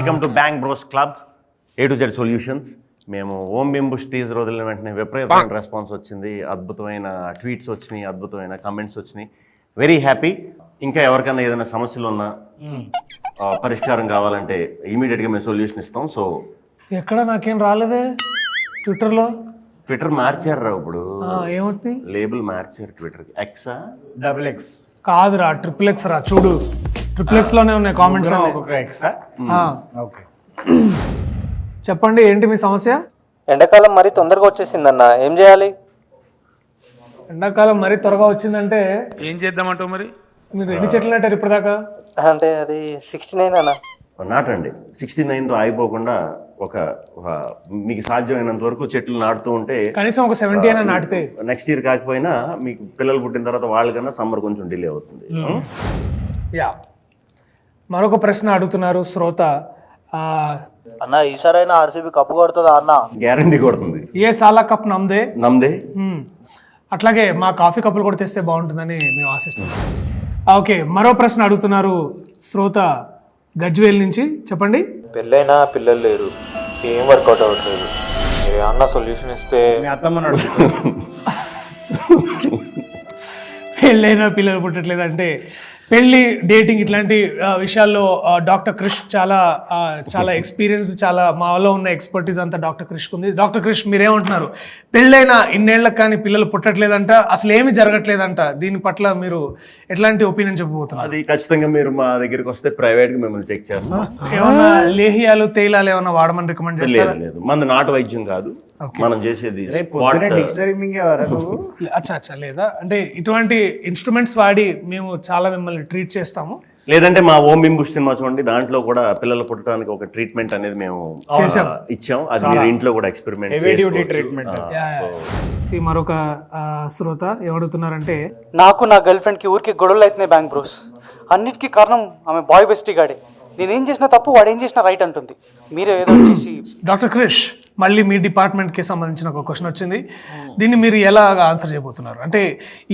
Welcome to bank bros club A to Z solutions మేము Om బింబుష్ teaser వదిలిన వెంటనే విపరీతమైన రెస్పాన్స్ వచ్చింది అద్భుతమైన ట్వీట్స్ వచ్చినాయి అద్భుతమైన కమెంట్స్ వచ్చినాయి. వెరీ హ్యాపీ ఇంకా ఎవరికైనా ఏదైనా సమస్యలు ఉన్నా ఆ, పరిష్కారం కావాలంటే ఇమీడియట్గా మేము సొల్యూషన్ ఇస్తాం. సో ఎక్కడ నాకేం రాలేదే? ట్విట్టర్లో ట్విట్టర్ మార్చారు రా ఇప్పుడు. ఆ, ఏమవుతుంది లేబుల్ మార్చారు ట్విట్టర్కి ఎక్సా డబుల్ ఎక్స్ కాదురా ట్రిపుల్ ఎక్స్ రా చూడు. ట్రిపుల్ ఎక్స్లోనే ఉన్నాయి కామెంట్స్ ఓకే చెప్పండి ఏంటి మీ సమస్య? ఎండాకాలం మరీ తొందరగా వచ్చేసిందన్న. ఏం చేయాలి? ఎండాకాలం మరీ త్వరగా వచ్చిందంటే ఏం చేద్దామంటావు మరి? మీరు ఎన్ని చెట్లు నాటారు ఇప్పటిదాకా? అంటే అది సిక్స్టీ నైన్ అన్న నాటండి. సిక్స్టీ నైన్తో ఆగిపోకుండా ఒక ఒక మీకు సాధ్యమైనంత వరకు చెట్లు నాటుతూ ఉంటే కనీసం ఒక సెవెంటీ అయినా నాటితే. నెక్స్ట్ ఇయర్ కాకపోయినా మీకు పిల్లలు పుట్టిన తర్వాత వాళ్ళకన్నా సమ్మర్ కొంచెం డిలే అవుతుంది. యా మరొక ప్రశ్న అడుగుతున్నారు శ్రోత. అన్న ఈసారైనా ఆర్సీబీ కప్పు కొడుతుందా అన్న? గ్యారంటీ కొడుతుంది. ఏ సాలా కప్ నమ్దే? నమ్దే. అట్లాగే మా కాఫీ కప్పులు కూడా తెస్తే బాగుంటుందని మేము ఆశిస్తున్నాం. ఓకే మరో ప్రశ్న అడుగుతున్నారు శ్రోత గజ్వేల్ నుంచి. చెప్పండి. పెళ్ళైనా పిల్లలు లేరు. ఏం వర్కౌట్ అవ్వట్లేదు. ఏమన్నా సొల్యూషన్ ఇస్తే మీ అత్తమ్మ నడుస్తుంది పెళ్ళైనా పిల్లలు పుట్టట్లేదు అంటే పెళ్ళి డేటింగ్ ఇట్లాంటి విషయాల్లో డాక్టర్ క్రిష్ చాలా చాలా ఎక్స్పీరియన్స్ చాలా మాలో ఉన్న ఎక్స్పర్టీస్ అంతా డాక్టర్ క్రిష్కి ఉంది. డాక్టర్ క్రిష్ మీరేమంటున్నారు? పెళ్ళైనా ఇన్నేళ్ళకు కానీ పిల్లలు పుట్టట్లేదంట అసలు ఏమి జరగట్లేదంట దీని పట్ల మీరు ఎట్లాంటి ఒపీనియన్ చెప్పబోతున్నారు? అది ఖచ్చితంగా మీరు మా దగ్గరికి వస్తే ప్రైవేట్గా మిమ్మల్ని చెక్ చేస్తాం. ఏమన్నా లేహియాలు తేలాలు ఏమన్నా వాడమని రికమెండ్ చేస్తారా? లేదు లేదు. మంది నాటు వైద్యం కాదు. మనం చేసేది అచ్చా అచ్చా లేదా? అంటే ఇటువంటి ఇన్స్ట్రుమెంట్స్ వాడి మేము చాలా మిమ్మల్ని ట్రీట్ చేస్తాము. లేదంటే మా ఓం బింబుష్ సినిమా చూడండి దాంట్లో కూడా పిల్లలు పుట్టడానికి ఒక ట్రీట్మెంట్ అనేది మేము ఇచ్చాం. అది మీరు ఇంట్లో కూడా ఎక్స్పెరిమెంట్. ఈ మరొక ఆ, శ్రోత ఏమడుగుతున్నారంటే నాకు నా గర్ల్ ఫ్రెండ్కి ఊరికి గొడవలు అవుతున్నాయి బ్యాంక్ బ్రోస్ అన్నిటికీ కారణం ఆమె బాయ్ బెస్టీ గాడే. నేనేం చేసినా తప్పు వాడు ఏం చేసినా రైట్ అంటుంది. మీరే ఏదో చేసి డాక్టర్ క్రిష్. మళ్ళీ మీ డిపార్ట్మెంట్కి సంబంధించిన ఒక క్వశ్చన్ వచ్చింది. దీన్ని మీరు ఎలా ఆన్సర్ చేయబోతున్నారు? అంటే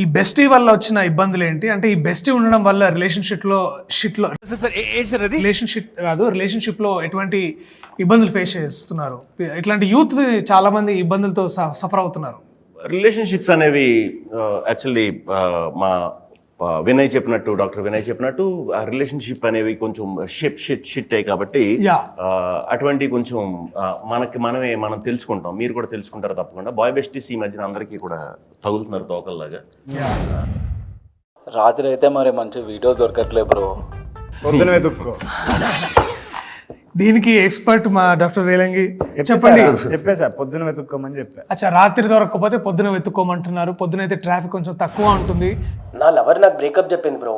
ఈ బెస్టీ వల్ల వచ్చిన ఇబ్బందులు ఏంటి? అంటే ఈ బెస్టీ ఉండడం వల్ల రిలేషన్షిప్లో షిట్లో రిలేషన్షిప్ కాదు రిలేషన్షిప్లో ఎటువంటి ఇబ్బందులు ఫేస్ చేస్తున్నారు? ఇట్లాంటి యూత్ చాలా మంది ఇబ్బందులతో సఫర్ అవుతున్నారు. రిలేషన్షిప్స్ అనేవి యాక్చువల్లీ మా వినయ్ చెప్పినట్టు డాక్టర్ వినయ్ చెప్పినట్టు ఆ రిలేషన్షిప్ అనేవి కొంచెం షిప్ షిట్ షిట్ అయ్యి కాబట్టి అటువంటి కొంచెం మనకి మనమే మనం తెలుసుకుంటాం. మీరు కూడా తెలుసుకుంటారు తప్పకుండా. బాయ్ బెస్టీస్ ఈ మధ్యన అందరికీ కూడా తగులుతున్నారు తోకల్లాగా. రాత్రి అయితే మరి మంచి వీడియో దొరకట్లేదు బ్రో. దీనికి ఎక్స్పర్ట్ మా డాక్టర్ రేలంగి చెప్పండి చెప్పండి. చెప్పేసా పొద్దున వెతుక్కోమని చెప్పా. అచ్చా రాత్రి దొరకకపోతే పొద్దున వెతుక్కోమంటున్నారు. పొద్దున అయితే ట్రాఫిక్ కొంచెం తక్కువ ఉంటుంది. నా లవర్ నాకు బ్రేకప్ చెప్పింది బ్రో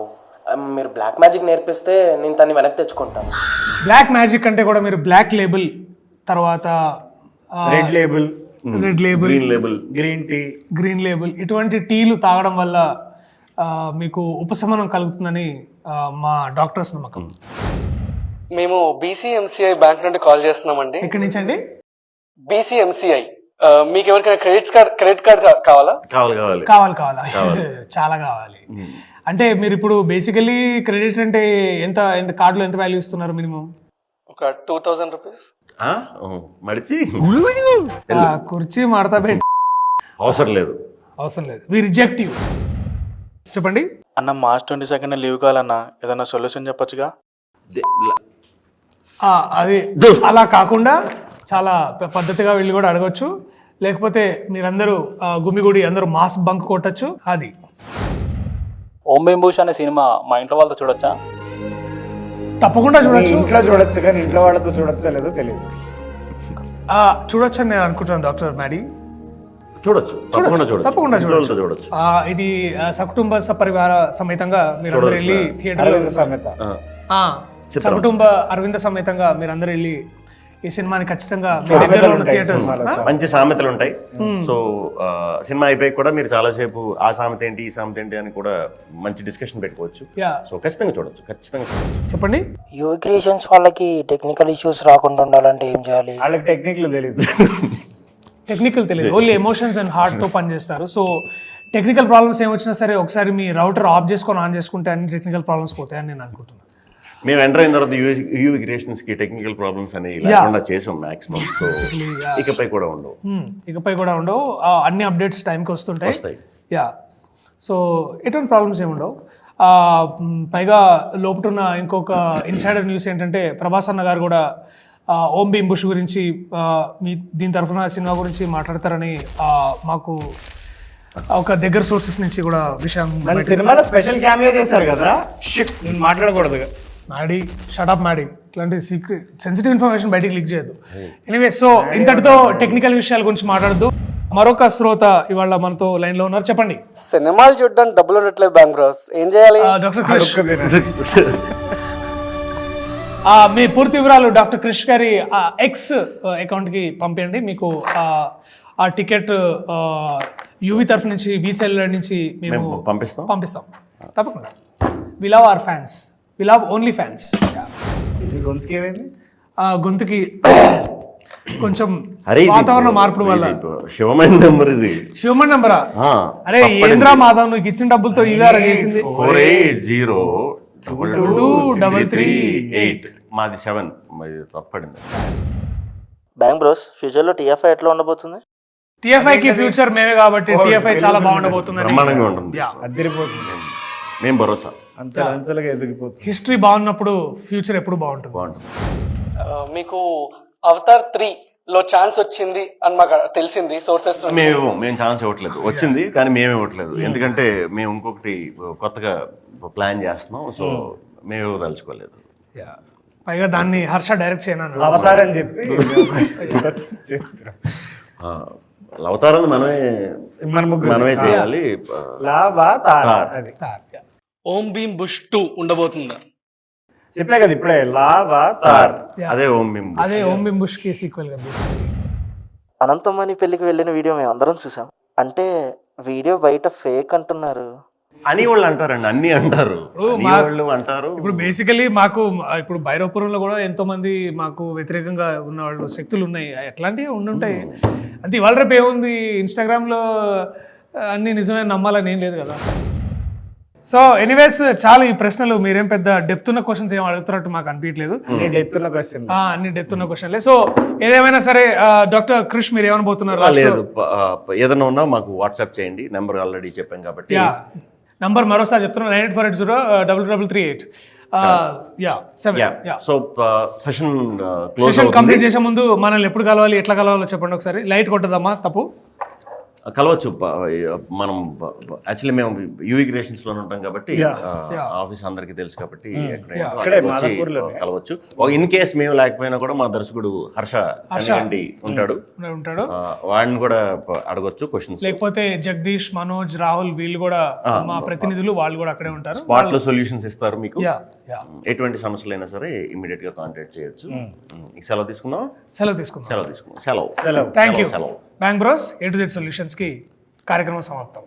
మీరు బ్లాక్ మ్యాజిక్ నేర్పిస్తే నేను తన్ని వెనక్కి తెచ్చుకుంటాను. బ్లాక్ మ్యాజిక్ అంటే కూడా మీరు బ్లాక్ లేబుల్ తర్వాత red label red label green label green tea green label ఇటువంటి టీలు తాగడం వల్ల మీకు ఉపశమనం కలుగుతుందని మా డాక్టర్స్ నమ్మకం. మేము బీసీఎంసీఐ బ్యాంక్ నుండి కాల్ చేస్తున్నామండి. ఎక్కడి నుంచి అండి బీసీఎంసీఐ మీకు ఎవరికైనా క్రెడిట్ కార్డ్ క్రెడిట్ కార్డ్ కావాలా? కావాలి కావాలి. కావాలి కావాలి. చాలా కావాలి. అంటే మీరు ఇప్పుడు బేసికలీ క్రెడిట్ అంటే ఎంత ఎంత కార్డులో ఎంత వాల్యూ ఇస్తున్నారు మినిమం ఒక టూ థౌజండ్ రూపీస్ మడిచి. కుర్చీ మడతా పెట్టి. అవసరం లేదు. అవసరం లేదు. వి రిజెక్ట్ యూ చెప్పండి. అన్న మార్చ్ ట్వంటీ సెకండ్ లీవ్ కావాలన్నా ఏదైనా సొల్యూషన్ చెప్పొచ్చుగా? అది అలా కాకుండా చాలా పద్ధతిగా వెళ్ళి కూడా అడగొచ్చు. లేకపోతే మీరందరూ గుమిగూడి అందరూ మాస్ బంక్ కొట్టచ్చు. అది. ఓం బింబూష్ అనే సినిమా మా ఇంట్లో వాళ్ళతో చూడొచ్చా? తప్పకుండా చూడొచ్చు. ఇంట్లో చూడొచ్చు కానీ ఇంట్లో వాళ్ళతో చూడొచ్చో లేదో తెలియదు. ఆ, చూడొచ్చు అని నేను అనుకుంటున్నాను డాక్టర్ మ్యాడీ. చూడొచ్చు. తప్పకుండా చూడొచ్చు. తప్పకుండా చూడొచ్చు. ఆ, ఇది సకుటుంబ సపరివార సమేతంగా మీరందరూ వెళ్ళి అరవింద సమేత. ఆ. సకుటుంబ అరవింద సమేతంగా మీరందరూ వెళ్ళి ఈ సినిమాని ఖచ్చితంగా మంచి సామెతలు ఉంటాయి. సో సినిమా అయిపోయి కూడా మీరు చాలాసేపు ఆ సామెత ఏంటి ఈ సామెత ఏంటి అని కూడా మంచి డిస్కషన్ పెట్టుకోవచ్చు. యా. సో ఖచ్చితంగా చూడొచ్చు ఖచ్చితంగా చెప్పండి. యూ క్రియేషన్స్ వాళ్ళకి టెక్నికల్ ఇష్యూస్ రాకుండా ఉండాలంటే ఏం చేయాలి? వాళ్ళకి టెక్నిక్లు తెలియదు టెక్నికల్ తెలియదు ఓన్లీ ఎమోషన్స్ అండ్ హార్ట్తో పనిచేస్తారు. సో టెక్నికల్ ప్రాబ్లమ్స్ ఏమొచ్చినా సరే ఒకసారి మీ రౌటర్ ఆఫ్ చేసుకొని ఆన్ చేసుకుంటే అన్ని టెక్నికల్ ప్రాబ్లమ్స్ పోతాయని నేను అనుకుంటున్నాను. మేము ఎంటర్ అయిన తర్వాత యూవి క్రియేషన్స్కి టెక్నికల్ ప్రాబ్లమ్స్ అనేవి లేకుండా చేసాం మాక్సిమం సో ఇకపై కూడా ఉండవు. Hmm, ఇకపై కూడా ఉండవు. అన్ని అప్డేట్స్ టైంకి వస్తుంటాయి. వస్తాయి. యా సో ఎటువంటి ప్రాబ్లమ్స్ ఏమి ఉండవు. పైగా లోపటున్న ఇంకొక ఇన్సైడర్ న్యూస్ ఏంటంటే ప్రభాస్ అన్న గారు కూడా ఓం భీమ్ బుష్ గురించి మీ దీని తరఫున సినిమా గురించి మాట్లాడతారని ఆ, మాకు ఒక దగ్గర సోర్సెస్ నుంచి కూడా విషయం సినిమాలో స్పెషల్ క్యామియో చేశారు కదా షిట్ నేను మాట్లాడకూడదు మ్యాడీ షటప్ మ్యాడీ ఇట్లాంటి సీక్రెట్ సెన్సిటివ్ ఇన్ఫర్మేషన్ బయటికి లీక్ చేయొద్దు. ఎనివే సో ఇంతటితో టెక్నికల్ విషయాల గురించి మాట్లాడద్దు మరొక శ్రోత ఇవాళ మనతో లైన్లో ఉన్నారు. చెప్పండి. సినిమాలు చూడడానికి డబ్బులు ఉండట్లేదు బ్యాంక్ బ్రోస్. ఏం చేయాలి? డాక్టర్ క్రిష్. మీ పూర్తి వివరాలు డాక్టర్ క్రిష్ గారి ఎక్స్ అకౌంట్కి పంపించండి మీకు ఆ, ఆ టికెట్ యూవి తరఫు నుంచి బీసీఎల్ నుంచి మేము మేము పంపిస్తాం. పంపిస్తాం. తప్పకుండా. We love our fans we love only fans గొంతుకి ఏమైంది? గొంతుకి కొంచెం అరే ఇది వాతావరణ మార్పుల వల్ల. ఇది శివమైన నెంబర్ ఇది. హ్యూమన్ నెంబరా ఆ, అరే ఏంద్రా మాధవ్ నువ్వు ఇచ్చిన డబ్బులతో ఇవారా చేసింది? Four eight zero double two double three eight. మాది సెవెన్. మాది తప్పడింది బ్యాంక్ బ్రోస్ ఫ్యూచర్లో టీఎఫ్ఐ ఎట్లా ఉండబోతుంది? టిఎఫ్ఐ కి ఫ్యూచర్ మేమే కాబట్టి టిఎఫ్ఐ చాలా బాగుండబోతుందని బ్రహ్మాండంగా ఉంటుంది. యా అద్దరిపోతుంది. మేము భరోసా. అంచెలుగా ఎదిగిపోతుంది. హిస్టరీ బాగున్నప్పుడు ఫ్యూచర్ ఎప్పుడు బాగుంటుంది? బాగుంటుంది. మీకు అవతార్ త్రీ లో ఛాన్స్ వచ్చింది అని మాకు తెలిసింది సోర్సెస్ మేము మేము ఛాన్స్ ఇవ్వట్లేదు. వచ్చింది కానీ మేము ఇవ్వట్లేదు. ఎందుకంటే మేము ఇంకొకటి కొత్తగా ప్లాన్ చేస్తున్నాం సో మేము ఇవ్వదలుచుకోలేదు. యా. పైగా దాన్ని హర్ష డైరెక్ట్ చేయను అవతారని చెప్పి చేస్తున్నాం. ఆ, అవతారం మనమే మన ముగ్గురు. మనమే చేయాలి. లాభా తార ఓం భీమ్ బుష్ టూ ఉండబోతుందా. చెప్పా కదా ఇప్పుడే తార్. అదే ఓం బింబు అదే ఓం బింబుష్కి సీక్వెల్గా. అనంతమణి పెళ్ళికి వెళ్ళిన వీడియో మేము అందరం చూసాం. అంటే వీడియో బయట ఫేక్ అంటున్నారు. అని వాళ్ళు అంటారండి అన్ని అంటారు. మా- వాళ్ళు అంటారు. ఇప్పుడు బేసికలీ మాకు ఇప్పుడు భైరవపురంలో కూడా ఎంతో మంది మాకు వ్యతిరేకంగా ఉన్న వాళ్ళు శక్తులు ఉన్నాయి. ఎట్లాంటివి ఉండుంటాయి. అంటే ఇవాళ రేపు ఏముంది? ఇన్స్టాగ్రామ్లో ఆ, అన్ని నిజమే నమ్మాలని ఏం లేదు కదా. సో ఎనీవేస్ చాలా ఈ ప్రశ్నలు మీరేం పెద్ద డెప్త్ ఉన్న క్వశ్చన్స్ ఏం అడుగుతున్నట్టు మాకు అనిపించలేదు. క్వశ్చన్ అన్ని డెప్త్ ఉన్న క్వశ్చన్లే సో ఏదేమైనా సరే డాక్టర్ క్రిష్ మీరు ఏమనబోతున్నారు? లేదు. ఏదైనా ఉన్నా మాకు వాట్సాప్ చేయండి. నెంబర్ ఆల్రెడీ చెప్పాం కాబట్టి. యా. నంబర్ మరోసారి చెప్తున్నా. Nine eight four eight zero double double three eight. Yeah seven. Yeah. Yeah. So session session complete చేసే ముందు మనల్ని ఎప్పుడు కలవాలి ఎట్లా కలవాలో చెప్పండి ఒకసారి. లైట్ కొట్టదమ్మా తప్పు. కలవచ్చు. మనం యాక్చువల్లీ మేము యూవి క్రియేషన్స్లో ఉంటాం కాబట్టి ఆఫీస్ అందరికీ తెలుసు కాబట్టి మాదాపూర్లోనే. కలవచ్చు. ఇన్ కేస్ మేము లేకపోయినా కూడా మా దర్శకుడు హర్ష కనిగండి ఉంటాడు. ఉంటాడు. ఆ, వాడిని కూడా అడగొచ్చు క్వశ్చన్స్ లేకపోతే జగదీష్ మనోజ్ రాహుల్ వీళ్ళు కూడా మా ప్రతినిధులు వాళ్ళు కూడా అక్కడే ఉంటారు. స్పాట్లో సొల్యూషన్స్ ఇస్తారు మీకు. ఎటువంటి సమస్యలైనా సరే ఇమీడియట్గా కాంటాక్ట్ చేయొచ్చు. ఈ సెలవు తీసుకుందాం సెలవు తీసుకుందాం. సెలవు తీసుకుందాం. సెలవు. సెలవు. థ్యాంక్ యూ సెలవు. Bank bros A to Z సొల్యూషన్స్కి కార్యక్రమం సమాప్తం.